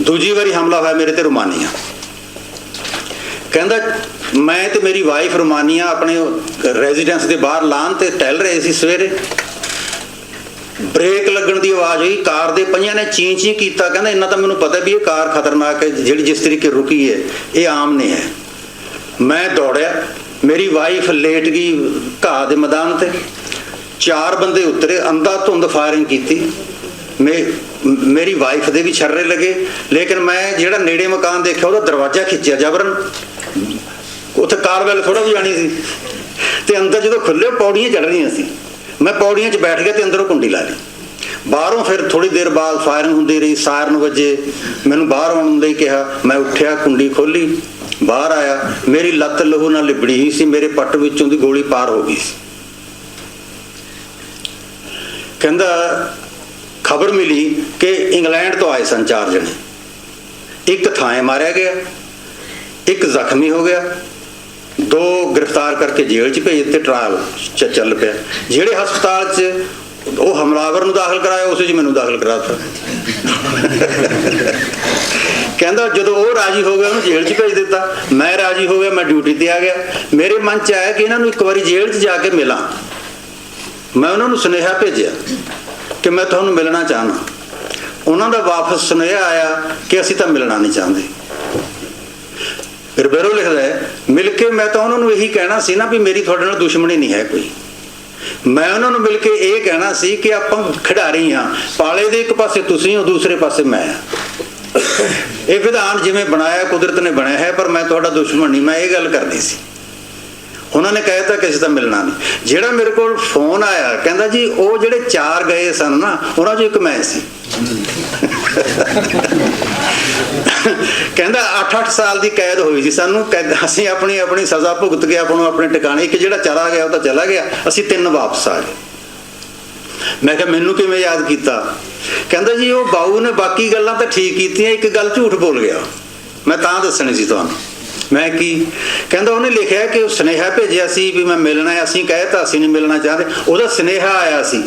ਦੂਜੀ ਵਾਰੀ ਹਮਲਾ ਹੋਇਆ ਮੇਰੇ ਤੇ ਰੋਮਾਨੀਆ। ਕਹਿੰਦਾ, ਮੈਂ ਤੇ ਮੇਰੀ ਵਾਈਫ ਰੋਮਾਨੀਆ ਆਪਣੇ ਰੈਜ਼ੀਡੈਂਸ ਦੇ ਬਾਹਰ ਲਾਨ ਤੇ ਟਹਿਲ ਰਹੇ ਸੀ ਸਵੇਰੇ। ਬ੍ਰੇਕ ਲੱਗਣ ਦੀ ਆਵਾਜ਼ ਹੋਈ ਕਾਰ ਦੇ ਪਹੀਆਂ ਨੇ ਚੀਂ ਚੀਂ ਕੀਤਾ। ਕਹਿੰਦਾ, ਇੰਨਾ ਤਾਂ ਮੈਨੂੰ ਪਤਾ ਵੀ ਇਹ ਕਾਰ ਖਤਰਨਾਕ ਹੈ, ਜਿਹੜੀ ਜਿਸ ਤਰੀਕੇ ਰੁਕੀ ਹੈ, ਇਹ ਆਮ ਨਹੀਂ ਹੈ। ਮੈਂ ਦੌੜਿਆ ਮੇਰੀ ਵਾਈਫ ਲੇਟ ਗਈ ਘਾਹ ਦੇ ਮੈਦਾਨ ਤੇ। ਚਾਰ ਬੰਦੇ ਉਤਰੇ, ਅੰਧਾ ਧੁੰਦ ਫਾਇਰਿੰਗ ਕੀਤੀ। ਮੇ, ਮੇਰੀ ਵਾਈਫ ਦੇ ਵੀ ਛਰਰੇ ਲੱਗੇ। ਲੇਕਿਨ ਮੈਂ ਜਿਹੜਾ ਨੇੜੇ ਮਕਾਨ ਦੇਖਿਆ, ਉਹਦਾ ਦਰਵਾਜ਼ਾ ਖਿੱਚਿਆ ਜਬਰਨ। ਉੱਥੇ ਕਾਰਵੈਲ ਥੋੜਾ ਵੀ ਜਾਣੀ ਸੀ। ਤੇ ਅੰਦਰ ਜਦੋਂ ਖੁੱਲੇ ਪੌੜੀਆਂ ਚੜ ਰਹੀਆਂ ਸੀ। ਮੈਂ ਪੌੜੀਆਂ 'ਚ ਬੈਠ ਗਿਆ ਤੇ ਅੰਦਰੋਂ ਕੁੰਡੀ ਲਾ ਲਈ। ਬਾਹਰੋਂ ਫਿਰ ਥੋੜੀ ਦੇਰ ਬਾਅਦ ਫਾਇਰਿੰਗ ਹੁੰਦੀ ਰਹੀ ਸਾਇਰਨ ਵੱਜੇ। ਮੈਨੂੰ ਬਾਹਰ ਆਉਣ ਲਈ ਕਿਹਾ। ਮੈਂ ਉੱਠਿਆ, ਕੁੰਡੀ ਖੋਲੀ ਬਾਹਰ ਆਇਆ, ਮੇਰੀ ਲੱਤ ਲਹੂ ਨਾਲ ਲਿਬੜੀ ਹੋਈ ਸੀ, ਮੇਰੇ ਪੱਟ ਵਿੱਚੋਂ ਦੀ ਗੋਲੀ ਪਾਰ ਹੋ ਗਈ ਕਹਿੰਦਾ, ਖਬਰ ਮਿਲੀ ਕਿ ਇੰਗਲੈਂਡ ਤੋਂ ਆਏ ਸਨ ਚਾਰ ਜਣੇ। ਇੱਕ ਥਾਂ ਮਾਰਿਆ ਗਿਆ, ਇੱਕ ਜ਼ਖਮੀ ਹੋ ਗਿਆ। ਦੋ ਗ੍ਰਿਫਤਾਰ ਕਰਕੇ ਜੇਲ੍ਹ 'ਚ ਭੇਜ ਦਿੱਤੇ ਟਰਾਲ ਚੱਲ ਪਿਆ। ਜਿਹੜੇ ਹਸਪਤਾਲ 'ਚ ਉਹ ਹਮਲਾਵਰ ਨੂੰ ਦਾਖਲ ਕਰਾਇਆ, ਉਸੇ 'ਚ ਮੈਨੂੰ ਦਾਖਲ ਕਰਾਤਾ। ਕਹਿੰਦਾ ਜਦੋਂ ਉਹ ਰਾਜੀ ਹੋ ਗਿਆ, ਉਹਨੂੰ ਜੇਲ੍ਹ 'ਚ ਭੇਜ ਦਿੱਤਾ। ਮੈਂ ਰਾਜੀ ਹੋ ਗਿਆ, ਮੈਂ ਡਿਊਟੀ ਤੇ ਆ ਗਿਆ। ਮੇਰੇ ਮਨ 'ਚ ਆਇਆ ਕਿ ਇਹਨਾਂ ਨੂੰ ਇੱਕ ਵਾਰੀ ਜੇਲ੍ਹ 'ਚ ਜਾ ਕੇ ਮਿਲਾਂ। ਮੈਂ ਉਹਨਾਂ ਨੂੰ ਸੁਨੇਹਾ ਭੇਜਿਆ ਕਿ ਮੈਂ ਤੁਹਾਨੂੰ ਮਿਲਣਾ ਚਾਹਨਾ ਉਹਨਾਂ ਦਾ ਵਾਪਸ ਸੁਨੇਹਾ ਆਇਆ ਕਿ ਅਸੀਂ ਤਾਂ ਮਿਲਣਾ ਨਹੀਂ ਚਾਹੁੰਦੇ। ਰਿਬੇਰੋ ਲਿਖਦਾ ਹੈ, ਮਿਲ ਕੇ ਮੈਂ ਤਾਂ ਉਹਨਾਂ ਨੂੰ ਇਹੀ ਕਹਿਣਾ ਸੀ ਨਾ ਵੀ ਮੇਰੀ ਤੁਹਾਡੇ ਨਾਲ ਦੁਸ਼ਮਣੀ ਨਹੀਂ ਹੈ ਕੋਈ। ਮੈਂ ਉਹਨਾਂ ਨੂੰ ਮਿਲ ਕੇ ਇਹ ਕਹਿਣਾ ਸੀ ਕਿ ਆਪਾਂ ਖਿਡਾਰੀ ਹਾਂ। ਪਾਲੇ ਦੇ ਇੱਕ ਪਾਸੇ ਤੁਸੀਂ ਹੋ, ਦੂਸਰੇ ਪਾਸੇ ਮੈਂ ਆ ਇਹ ਵਿਧਾਨ ਜਿਵੇਂ ਬਣਾਇਆ, ਕੁਦਰਤ ਨੇ ਬਣਾਇਆ ਹੈ, ਪਰ ਮੈਂ ਤੁਹਾਡਾ ਦੁਸ਼ਮਣ ਨਹੀਂ, ਮੈਂ ਇਹ ਗੱਲ ਕਰਨੀ ਸੀ। ਉਹਨਾਂ ਨੇ ਕਹਿਤਾ ਕਿਸੇ ਦਾ ਮਿਲਣਾ ਨਹੀਂ। ਜਿਹੜਾ ਮੇਰੇ ਕੋਲ ਫੋਨ ਆਇਆ, ਕਹਿੰਦਾ ਜੀ, ਉਹ ਜਿਹੜੇ ਚਾਰ ਗਏ ਸਨ ਨਾ, ਉਹਨਾਂ ਚੋਂ ਇੱਕ ਮੈਂ ਸੀ। ਕਹਿੰਦਾ 8-8 ਸਾਲ ਦੀ ਕੈਦ ਹੋਈ ਸੀ ਸਾਨੂੰ, ਕੈਦ, ਅਸੀਂ ਆਪਣੀ ਆਪਣੀ ਸਜ਼ਾ ਭੁਗਤ ਕੇ ਆਪਾਂ ਨੂੰ ਆਪਣੇ ਟਿਕਾਣੇ, ਇੱਕ ਜਿਹੜਾ ਚਲਾ ਗਿਆ, ਉਹ ਤਾਂ ਚਲਾ ਗਿਆ, ਅਸੀਂ ਤਿੰਨ ਵਾਪਸ ਆ ਗਏ। ਮੈਂ ਕਿਹਾ, ਮੈਨੂੰ ਕਿਵੇਂ ਯਾਦ ਕੀਤਾ? ਕਹਿੰਦਾ ਜੀ, ਉਹ ਬਾਊ ਨੇ ਬਾਕੀ ਗੱਲਾਂ ਤਾਂ ਠੀਕ ਕੀਤੀਆਂ, ਇੱਕ ਗੱਲ ਝੂਠ ਬੋਲ ਗਿਆ। ਮੈਂ ਤਾਂ ਦੱਸਣੀ ਸੀ ਤੁਹਾਨੂੰ। ਮੈਂ ਕੀ? ਕਹਿੰਦਾ, ਉਹਨੇ ਲਿਖਿਆ ਕਿ ਉਹ ਸੁਨੇਹਾ ਭੇਜਿਆ ਸੀ ਵੀ ਮੈਂ ਮਿਲਣਾ ਹੈ। ਅਸੀਂ ਕਹਿਤਾ ਅਸੀਂ ਨਹੀਂ ਮਿਲਣਾ ਚਾਹਦੇ। ਉਹਦਾ ਸੁਨੇਹਾ ਆਇਆ ਸੀ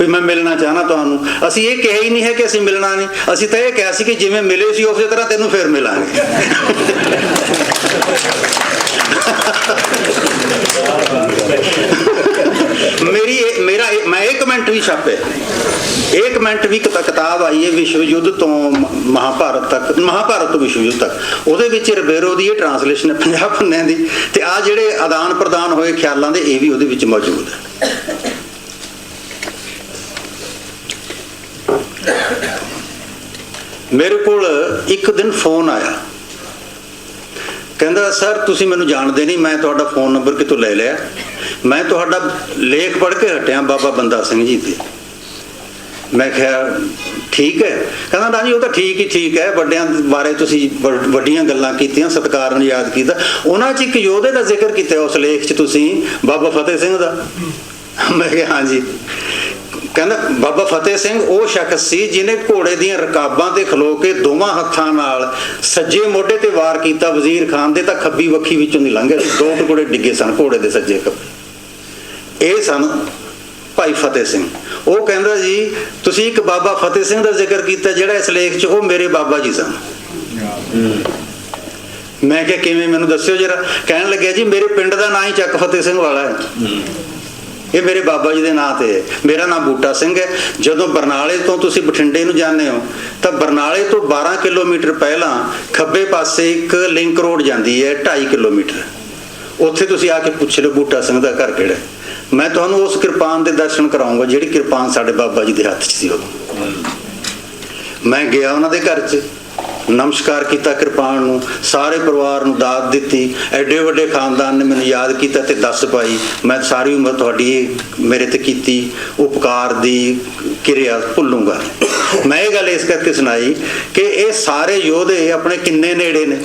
ਵੀ ਮੈਂ ਮਿਲਣਾ ਚਾਹਨਾ ਤੁਹਾਨੂੰ। ਅਸੀਂ ਇਹ ਕਿਹਾ ਹੀ ਨਹੀਂ ਹੈ ਕਿ ਅਸੀਂ ਮਿਲਣਾ ਨਹੀਂ। ਅਸੀਂ ਤਾਂ ਇਹ ਕਿਹਾ ਸੀ ਕਿ ਜਿਵੇਂ ਮਿਲੇ ਸੀ, ਉਸੇ ਤਰ੍ਹਾਂ ਤੈਨੂੰ ਫੇਰ ਮਿਲਾਂਗੇ। ਮੇਰੀ ਇਹ- ਮੇਰਾ ਇਹ- ਮੈਂ ਇਹ ਕਮੈਂਟ ਵੀ ਛਾਪਿਆ ਇਹ ਕਮੈਂਟ ਵੀ ਕਿਤਾਬ ਆਈ ਹੈ ਵਿਸ਼ਵ ਯੁੱਧ ਤੋਂ ਮਹਾਭਾਰਤ ਤੱਕ, ਮਹਾਭਾਰਤ ਤੋਂ ਵਿਸ਼ਵ ਯੁੱਧ ਤੱਕ। ਉਹਦੇ ਵਿੱਚ ਰਿਬੇਰੋ ਦੀ ਇਹ ਟਰਾਂਸਲੇਸ਼ਨ ਹੈ 50 ਪੰਨਿਆਂ ਦੀ। ਤੇ ਆ ਜਿਹੜੇ ਆਦਾਨ ਪ੍ਰਦਾਨ ਹੋਏ ਖਿਆਲਾਂ ਦੇ, ਇਹ ਵੀ ਉਹਦੇ ਵਿੱਚ ਮੌਜੂਦ ਹੈ। ਮੇਰੇ ਕੋਲ ਇੱਕ ਦਿਨ ਫੋਨ ਆਇਆ। ਕਹਿੰਦਾ, ਸਰ, ਤੁਸੀਂ ਮੈਨੂੰ ਜਾਣਦੇ ਨਹੀਂ, ਮੈਂ ਤੁਹਾਡਾ ਫੋਨ ਨੰਬਰ ਕਿਤੋਂ ਲੈ ਲਿਆ? ਮੈਂ ਤੁਹਾਡਾ ਲੇਖ ਪੜ੍ਹ ਕੇ ਹਟਿਆ ਬਾਬਾ ਬੰਦਾ ਸਿੰਘ ਜੀ ਤੇ। ਮੈਂ ਕਿਹਾ, ਠੀਕ ਹੈ। ਕਹਿੰਦਾ, ਨਾ ਜੀ, ਉਹ ਤਾਂ ਠੀਕ ਹੀ ਠੀਕ ਹੈ। ਵੱਡਿਆਂ ਬਾਰੇ ਤੁਸੀਂ ਵੱਡੀਆਂ ਗੱਲਾਂ ਕੀਤੀਆਂ, ਸਤਿਕਾਰ ਨਾਲ ਯਾਦ ਕੀਤਾ। ਉਹਨਾਂ 'ਚ ਇੱਕ ਯੋਧੇ ਦਾ ਜ਼ਿਕਰ ਕੀਤਾ ਉਸ ਲੇਖ 'ਚ ਤੁਸੀਂ, ਬਾਬਾ ਫਤਿਹ ਸਿੰਘ ਦਾ। ਮੈਂ ਕਿਹਾ ਹਾਂਜੀ ਕਹਿੰਦਾ, ਬਾਬਾ ਫਤਿਹ ਸਿੰਘ ਉਹ ਸ਼ਖਸ ਸੀ ਜਿਨੇ ਘੋੜੇ ਦੀਆਂ ਰਕਾਬਾਂ ਤੇ ਖਲੋ ਕੇ ਦੋਵਾਂ ਹੱਥਾਂ ਨਾਲ ਸੱਜੇ ਮੋਢੇ ਤੇ ਵਾਰ ਕੀਤਾ ਵਜ਼ੀਰ ਖਾਨ ਦੇ ਤਾਂ ਖੱਬੀ ਵੱਖੀ ਵਿੱਚੋਂ ਦੀ ਲੰਘਿਆ ਦੋ ਟੁਕੜੇ ਡਿੱਗੇ ਸਨ ਘੋੜੇ ਦੇ ਸੱਜੇ ਖੱਬੇ। ਇਹ ਸਨ ਭਾਈ ਫਤਿਹ ਸਿੰਘ। ਉਹ ਕਹਿੰਦਾ ਜੀ, ਤੁਸੀਂ ਇੱਕ ਬਾਬਾ ਫਤਿਹ ਸਿੰਘ ਦਾ ਜ਼ਿਕਰ ਕੀਤਾ ਜਿਹੜਾ ਇਸ ਲੇਖ 'ਚ ਉਹ ਮੇਰੇ ਬਾਬਾ ਜੀ ਸਨ। ਮੈਂ ਕਿਹਾ, ਕਿਵੇਂ? ਮੈਨੂੰ ਦੱਸਿਓ ਜਰਾ। ਕਹਿਣ ਲੱਗਿਆ ਜੀ, ਮੇਰੇ ਪਿੰਡ ਦਾ ਨਾਂ ਹੀ ਚੱਕ ਫਤਿਹ ਸਿੰਘ ਵਾਲਾ ਹੈ। ਇਹ ਮੇਰੇ ਬਾਬਾ ਜੀ ਦੇ ਨਾਂ ਤੇ ਹੈ। ਮੇਰਾ ਨਾਮ ਬੂਟਾ ਸਿੰਘ ਹੈ। ਜਦੋਂ ਬਰਨਾਲੇ ਤੋਂ ਤੁਸੀਂ ਬਠਿੰਡੇ ਨੂੰ ਜਾਂਦੇ ਹੋ, ਤਾਂ ਬਰਨਾਲੇ ਤੋਂ 12 ਕਿਲੋਮੀਟਰ ਪਹਿਲਾਂ ਖੱਬੇ ਪਾਸੇ ਇੱਕ ਲਿੰਕ ਰੋਡ ਜਾਂਦੀ ਹੈ 2.5 ਕਿਲੋਮੀਟਰ। ਉੱਥੇ ਤੁਸੀਂ ਆ ਕੇ ਪੁੱਛ ਲਓ, ਬੂਟਾ ਸਿੰਘ ਦਾ ਘਰ ਕਿਹੜਾ ਹੈ। ਮੈਂ ਤੁਹਾਨੂੰ ਉਸ ਕਿਰਪਾਨ ਦੇ ਦਰਸ਼ਨ ਕਰਾਉਂਗਾ, ਜਿਹੜੀ ਕਿਰਪਾਨ ਸਾਡੇ ਬਾਬਾ ਜੀ ਦੇ ਹੱਥ 'ਚ ਸੀ ਉਦੋਂ। ਮੈਂ ਗਿਆ ਉਹਨਾਂ ਦੇ ਘਰ 'ਚ, ਨਮਸਕਾਰ ਕੀਤਾ ਕਿਰਪਾਨ ਨੂੰ, ਸਾਰੇ ਪਰਿਵਾਰ ਨੂੰ ਦਾਤ ਦਿੱਤੀ। ਐਡੇ ਵੱਡੇ ਖਾਨਦਾਨ ਨੇ ਮੈਨੂੰ ਯਾਦ ਕੀਤਾ ਤੇ ਦੱਸ ਪਾਈ, ਮੈਂ ਸਾਰੀ ਉਮਰ ਤੁਹਾਡੀ ਇਹ ਮੇਰੇ ਤੇ ਕੀਤੀ, ਉਪਕਾਰ ਦੀ ਕਿਰਿਆ ਭੁੱਲੂਗਾ। ਮੈਂ ਇਹ ਗੱਲ ਇਸ ਕਰਕੇ ਸੁਣਾਈ ਕਿ ਇਹ ਸਾਰੇ ਯੋਧੇ ਆਪਣੇ ਕਿੰਨੇ ਨੇੜੇ ਨੇ?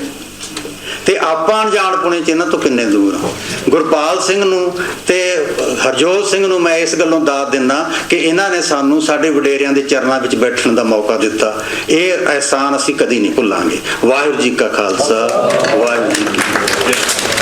ਤੇ ਆਪਾਂ ਅਣਜਾਣ ਪੁਣੇ ਚ ਇਹਨਾਂ ਤੋਂ ਕਿੰਨੇ ਦੂਰ ਆ? ਗੁਰਪਾਲ ਸਿੰਘ ਨੂੰ ਤੇ ਹਰਜੋਤ ਸਿੰਘ ਨੂੰ ਮੈਂ ਇਸ ਗੱਲੋਂ ਦਾਤ ਦਿੰਦਾ ਕਿ ਇਹਨਾਂ ਨੇ ਸਾਨੂੰ ਸਾਡੇ ਵਡੇਰਿਆਂ ਦੇ ਚਰਨਾਂ ਵਿੱਚ ਬੈਠਣ ਦਾ ਮੌਕਾ ਦਿੱਤਾ। ਇਹ ਅਹਿਸਾਨ ਅਸੀਂ ਕਦੀ ਨਹੀਂ ਭੁੱਲਾਂਗੇ। ਵਾਹਿਗੁਰੂ ਜੀ ਕਾ ਖਾਲਸਾ, ਵਾਹਿਗੁਰੂ ਜੀ ਫਤਿਹ।